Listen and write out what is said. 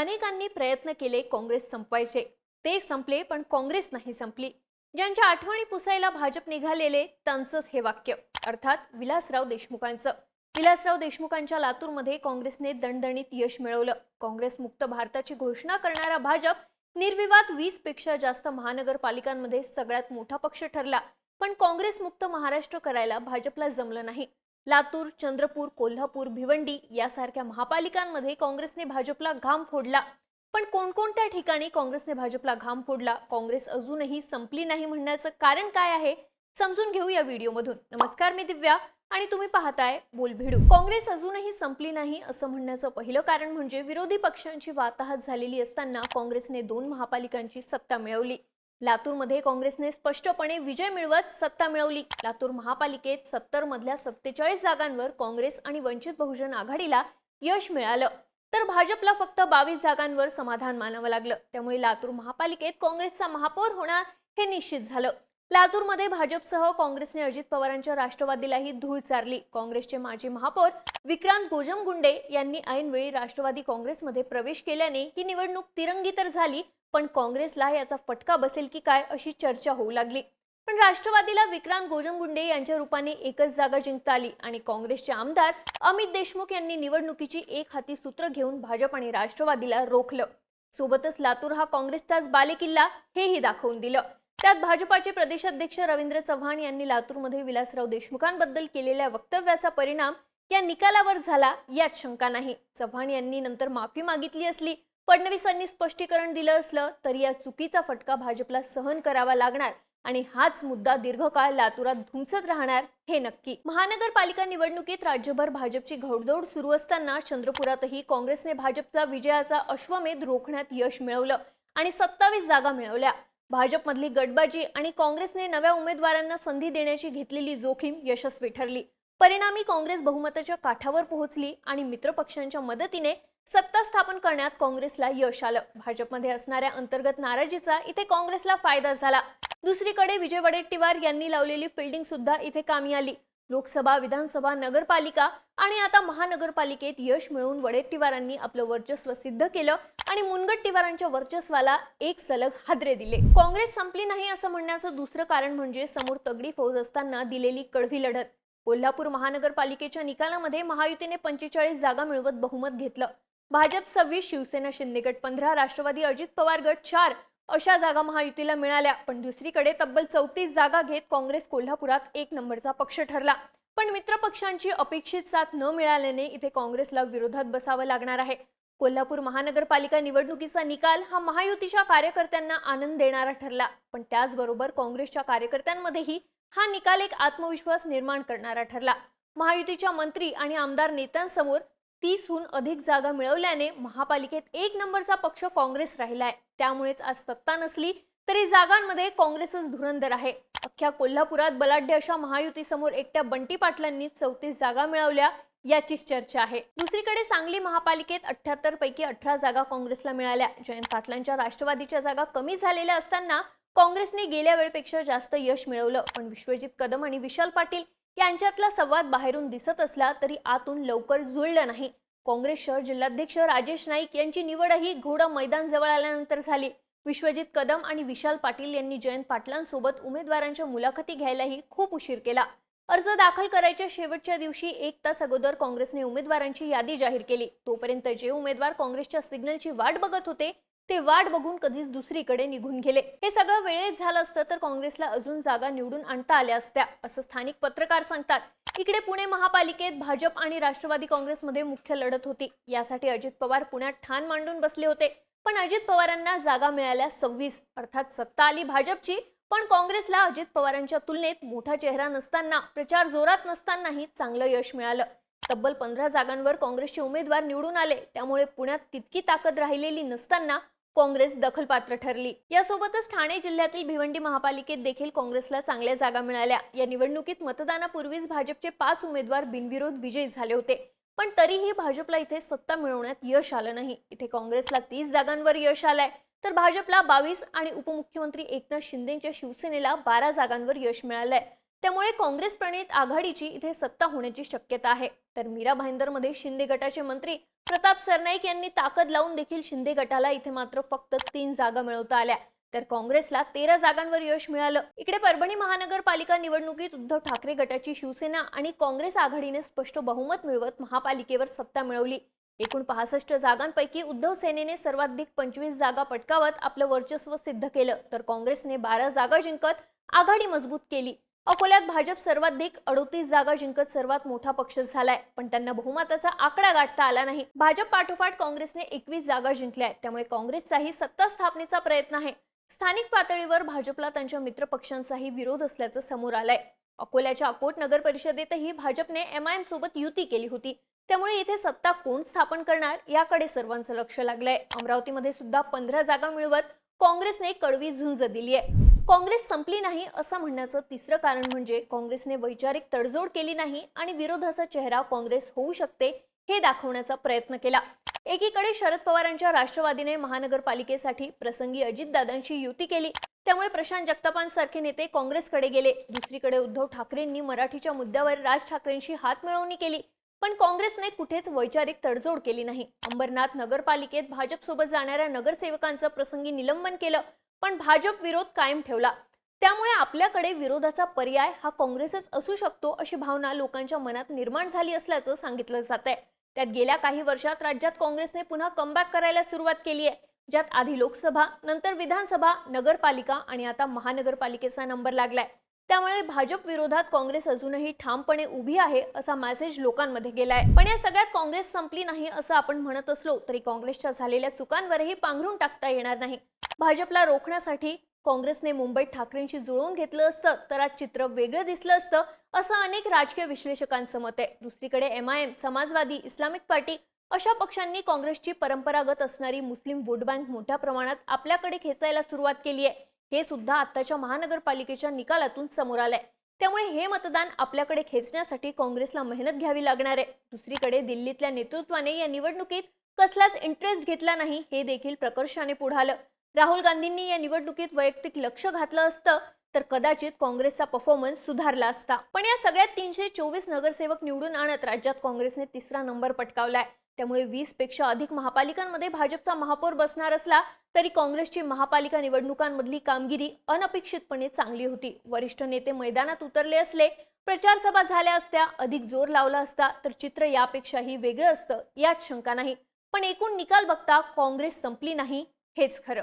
अनेकांनी प्रयत्न केले काँग्रेस संपवायचे. ते संपले पण काँग्रेस नाही संपली. ज्यांच्या आठवणी पुसायला भाजप निघालेले त्यांचंच हे वाक्य. अर्थात विलासराव देशमुखांचं. विलासराव देशमुखांच्या लातूरमध्ये काँग्रेसने दणदणीत यश मिळवलं. काँग्रेस मुक्त भारताची घोषणा करणारा भाजप निर्विवाद वीसपेक्षा जास्त महानगरपालिकांमध्ये सगळ्यात मोठा पक्ष ठरला. पण काँग्रेस मुक्त महाराष्ट्र करायला भाजपला जमलं नाही. लातूर चंद्रपूर कोल्हापूर भिवंडी यासारख्या महापालिकांमध्ये काँग्रेसने भाजपला घाम फोडला. पण कोणकोणत्या ठिकाणी काँग्रेसने भाजपला घाम फोडला? काँग्रेस अजूनही संपली नाही म्हणण्याचं कारण काय आहे? समजून घेऊ या व्हिडिओमधून. नमस्कार मी दिव्या आणि तुम्ही पाहताय बोलभिडू. काँग्रेस अजूनही संपली नाही असं म्हणण्याचं पहिलं कारण म्हणजे विरोधी पक्षांची वाताहत झालेली असताना काँग्रेसने दोन महापालिकांची सत्ता मिळवली. लातूरमध्ये काँग्रेसने स्पष्टपणे विजय मिळवत सत्ता मिळवली. लातूर महापालिकेत सत्तर मधल्या सत्तेचाळीस जागांवर काँग्रेस आणि वंचित बहुजन आघाडीला यश मिळालं. तर भाजपला फक्त बावीस जागांवर समाधान मानावं लागलं. त्यामुळे लातूर महापालिकेत काँग्रेसचा महापौर होणार हे निश्चित झालं. लातूरमध्ये भाजपसह काँग्रेसने अजित पवारांच्या राष्ट्रवादीलाही धूळ चारली. काँग्रेसचे माजी महापौर विक्रांत गोजमगुंडे यांनी ऐनवेळी राष्ट्रवादी काँग्रेसमध्ये प्रवेश केल्याने ही निवडणूक तिरंगी तर झाली पण काँग्रेसला याचा फटका बसेल की काय अशी चर्चा होऊ लागली. पण राष्ट्रवादीला विक्रांत गोजमगुंडे यांच्या रूपाने एकच जागा जिंकता आली आणि काँग्रेसचे आमदार अमित देशमुख यांनी निवडणुकीची एक हाती सूत्र घेऊन भाजप आणि राष्ट्रवादीला रोखलं. सोबतच लातूर हा काँग्रेसचाच बालेकिल्ला हेही दाखवून दिलं. त्यात भाजपाचे प्रदेशाध्यक्ष रवींद्र चव्हाण यांनी लातूरमध्ये विलासराव देशमुखांबद्दल केलेल्या वक्तव्याचा परिणाम या निकालावर झाला यात शंका नाही. चव्हाण यांनी नंतर माफी मागितली असली फडणवीसांनी स्पष्टीकरण दिलं असलं तरी या चुकीचा फटका भाजपला सहन करावा लागणार आणि हाच मुद्दा दीर्घकाळ लातूरात धुमसत राहणार हे नक्की. महानगरपालिका निवडणुकीत राज्यभर भाजपची घौडदौड सुरू असताना चंद्रपुरातही काँग्रेसने भाजपचा विजयाचा अश्वमेध रोखण्यात यश मिळवलं आणि सत्तावीस जागा मिळवल्या. भाजपमधली गटबाजी आणि काँग्रेसने नव्या उमेदवारांना संधी देण्याची घेतलेली जोखीम यशस्वी ठरली. परिणामी काँग्रेस बहुमताच्या काठावर पोहोचली आणि मित्रपक्षांच्या मदतीने सत्ता स्थापन करण्यात काँग्रेसला यश आलं. भाजपमध्ये असणाऱ्या अंतर्गत नाराजीचा इथे काँग्रेसला फायदा झाला. दुसरीकडे विजय वडेट्टीवार यांनी लावलेली फिल्डिंग सुद्धा इथे कामी आली. लोकसभा विधानसभा नगरपालिका आणि आता महानगरपालिकेत यश मिळवून वडेट्टीवारांनी आपलं वर्चस्व सिद्ध केलं आणि मुनगट्टीवारांच्या वर्चस्वाला एक सलग हादरे दिले. काँग्रेस संपली नाही असं म्हणण्याचं दुसरं कारण म्हणजे समोर तगडी फौज असताना दिलेली कडवी लढत. कोल्हापूर महानगरपालिकेच्या निकालामध्ये महायुतीने पंचेचाळीस जागा मिळवत बहुमत घेतलं. भाजप सव्वीस शिवसेना शिंदेगट पंधरा राष्ट्रवादी अजित पवार गट चार अशा जागा महायुतीला मिळाल्या. पण दुसरीकडे तब्बल चौतीस जागा घेत काँग्रेस कोल्हापुरात एक नंबरचा पक्ष ठरला. पण मित्र पक्षांची अपेक्षित साथ न मिळाल्याने इथे काँग्रेसला विरोधात बसावं लागणार आहे. कोल्हापूर महानगरपालिका निवडणुकीचा निकाल हा महायुतीच्या कार्यकर्त्यांना आनंद देणारा ठरला. पण त्याचबरोबर काँग्रेसच्या कार्यकर्त्यांमध्येही हा निकाल एक आत्मविश्वास निर्माण करणारा ठरला. महायुतीच्या मंत्री आणि आमदार नेत्यांसमोर तीसहून अधिक जागा मिळवल्याने महापालिकेत एक नंबरचा पक्ष काँग्रेस राहिलाय. त्यामुळेच आज सत्ता नसली तरी जागांमध्ये काँग्रेसच धुरंधर आहे. अख्ख्या कोल्हापुरात बलाढ्य अशा महायुतीसमोर एकट्या बंटी पाटलांनी चौतीस जागा मिळवल्या याचीच चर्चा आहे. दुसरीकडे सांगली महापालिकेत अठ्याहत्तर पैकी अठरा जागा काँग्रेसला मिळाल्या. जयंत पाटलांच्या राष्ट्रवादीच्या जागा कमी झालेल्या असताना काँग्रेसने गेल्या वेळेपेक्षा जास्त यश मिळवलं पण विश्वजित कदम आणि विशाल पाटील यांच्यातला संवाद बाहेरून दिसत असला तरी आतून लवकर जुळलं नाही. काँग्रेस शहर जिल्हाध्यक्ष राजेश नाईक यांची निवडही घोडा मैदान जवळ आल्यानंतर झाली. विश्वजित कदम आणि विशाल पाटील यांनी जयंत पाटलांसोबत उमेदवारांच्या मुलाखती घ्यायलाही खूप उशीर केला. अर्ज दाखल करायच्या शेवटच्या दिवशी एक तास अगोदर काँग्रेसने उमेदवारांची यादी जाहीर केली. तोपर्यंत जे उमेदवार काँग्रेसच्या सिग्नलची वाट बघत होते ते वाट बघून कधीच दुसरीकडे निघून गेले. हे सगळं वेळेत झालं असतं तर काँग्रेसला अजून जागा निवडून आणता आल्या असत्या असं स्थानिक पत्रकार सांगतात. इकडे पुणे महापालिकेत भाजप आणि राष्ट्रवादी काँग्रेसमध्ये मुख्य लढत होती. यासाठी अजित पवार पुण्यात ठाण मांडून बसले होते. पण अजित पवारांना जागा मिळाल्या सव्वीस अर्थात सत्ता आली भाजपची पण काँग्रेसला अजित पवारांच्या तुलनेत मोठा चेहरा नसताना प्रचार जोरात नसतानाही चांगलं यश मिळालं. तब्बल पंधरा जागांवर काँग्रेसचे उमेदवार निवडून आले. त्यामुळे पुण्यात तितकी ताकद राहिलेली नसताना काँग्रेस दखलपात्र ठरली. यासोबतच ठाणे जिल्ह्यातील भिवंडी महापालिकेत देखील काँग्रेसला चांगल्या जागा मिळाल्या. या निवडणुकीत मतदानापूर्वीच भाजपचे पाच उमेदवार बिनविरोध विजयी झाले होते. पण तरीही भाजपला इथे सत्ता मिळवण्यात यश आलं नाही. इथे काँग्रेसला तीस जागांवर यश आलंय. तर भाजपला बावीस आणि उपमुख्यमंत्री एकनाथ शिंदेच्या शिवसेनेला बारा जागांवर यश मिळालंय. त्यामुळे काँग्रेस प्रणित आघाडीची इथे सत्ता होण्याची शक्यता आहे. तर मीरा भाईंदरमध्ये शिंदे गटाचे मंत्री प्रताप सरनाईक यांनी ताकद लावून देखील शिंदे गटाला इथे मात्र फक्त तीन जागा मिळवता आल्या. तर काँग्रेसला तेरा जागांवर यश मिळालं. इकडे परभणी महानगरपालिका निवडणुकीत उद्धव ठाकरे गटाची शिवसेना आणि काँग्रेस आघाडीने स्पष्ट बहुमत मिळवत महापालिकेवर सत्ता मिळवली. एकूण पासष्ट जागांपैकी उद्धव सेनेने सर्वाधिक पंचवीस जागा पटकावत आपलं वर्चस्व सिद्ध केलं. तर काँग्रेसने बारा जागा जिंकत आघाडी मजबूत केली. अकोल्यात भाजप सर्वाधिक अडोतीस जागा जिंकत सर्वात मोठा पक्ष झालाय. पण त्यांना बहुमताचा आकडा गाठता आला नाही. भाजप पाठोपाठ काँग्रेसने एकवीस जागा जिंकल्या त्यामुळे काँग्रेसचाही सत्ता स्थापनेचा प्रयत्न आहे. स्थानिक पातळीवर भाजपला त्यांच्या मित्रपक्षांचाही विरोध असल्याचं समोर आलंय. अकोल्याच्या अकोट नगर परिषदेतही भाजपने एम आय एम सोबत युती केली होती. त्यामुळे इथे सत्ता कोण स्थापन करणार याकडे सर्वांचं लक्ष लागलंय. अमरावतीमध्ये सुद्धा पंधरा जागा मिळवत काँग्रेसने कडवी झुंज दिली आहे काँग्रेस संपली नाही असं म्हणण्याचं तिसरं कारण म्हणजे काँग्रेसने वैचारिक तडजोड केली नाही आणि विरोधाचा चेहरा काँग्रेस होऊ शकते हे दाखवण्याचा प्रयत्न केला. एकीकडे शरद पवारांच्या राष्ट्रवादीने महानगरपालिकेसाठी प्रसंगी अजितदादांशी युती केली त्यामुळे प्रशांत जगतापांसारखे नेते काँग्रेसकडे गेले. दुसरीकडे उद्धव ठाकरेंनी मराठीच्या मुद्द्यावर राज ठाकरेंशी हात मिळवणी केली पण काँग्रेसने कुठेच वैचारिक तडजोड केली नाही. अंबरनाथ नगरपालिकेत भाजपसोबत जाणाऱ्या नगरसेवकांचं प्रसंगी निलंबन केलं पण भाजप विरोध कायम ठेवला. त्यामुळे आपल्याकडे विरोधाचा पर्याय हा काँग्रेसच असू शकतो अशी भावना लोकांच्या मनात निर्माण झाली असल्याचं सांगितलं जात आहे त्यात गेल्या काही वर्षात राज्यात काँग्रेसने पुन्हा कमबॅक करायला सुरुवात केली आहे. ज्यात आधी लोकसभा नंतर विधानसभा नगरपालिका आणि आता महानगरपालिकेचा नंबर लागलाय. त्यामुळे भाजप विरोधात काँग्रेस अजूनही ठामपणे उभी आहे असा मेसेज लोकांमध्ये गेलाय. पण या सगळ्यात काँग्रेस संपली नाही असं आपण म्हणत असलो तरी काँग्रेसच्या झालेल्या चुकांवरही पांघरून टाकता येणार नाही. भाजपला रोखण्यासाठी काँग्रेसने मुंबईत ठाकरेंशी जुळवून घेतलं असतं तर आज चित्र वेगळं दिसलं असतं असं अनेक राजकीय विश्लेषकांचं मत आहे. दुसरीकडे M I M Samajwadi Islamic party अशा पक्षांनी काँग्रेसची परंपरागत असणारी मुस्लिम वोट बँक मोठ्या प्रमाणात आपल्याकडे खेचायला सुरुवात केली आहे. हे सुद्धा आत्ताच्या महानगरपालिकेच्या निकालातून समोर आलंय. त्यामुळे हे मतदान आपल्याकडे खेचण्यासाठी काँग्रेसला मेहनत घ्यावी लागणार आहे. दुसरीकडे दिल्लीतल्या नेतृत्वाने या निवडणुकीत कसलाच इंटरेस्ट घेतला नाही हे देखील प्रकर्षाने पुढे आलं. राहुल गांधींनी या निवडणुकीत वैयक्तिक लक्ष घातलं असतं तर कदाचित काँग्रेसचा परफॉर्मन्स सुधारला असता. पण या सगळ्यात तीनशे चोवीस नगरसेवक निवडून आणत राज्यात काँग्रेसने तिसरा नंबर पटकावलाय. त्यामुळे वीसपेक्षा अधिक महापालिकांमध्ये भाजपचा महापौर बसणार असला तरी काँग्रेसची महापालिका निवडणुकांमधली कामगिरी अनपेक्षितपणे चांगली होती. वरिष्ठ नेते मैदानात उतरले असले प्रचार सभा झाल्या असत्या अधिक जोर लावला असता तर चित्र यापेक्षाही वेगळं असतं यात शंका नाही. पण एकूण निकाल बघता काँग्रेस संपली नाही हेच खरं.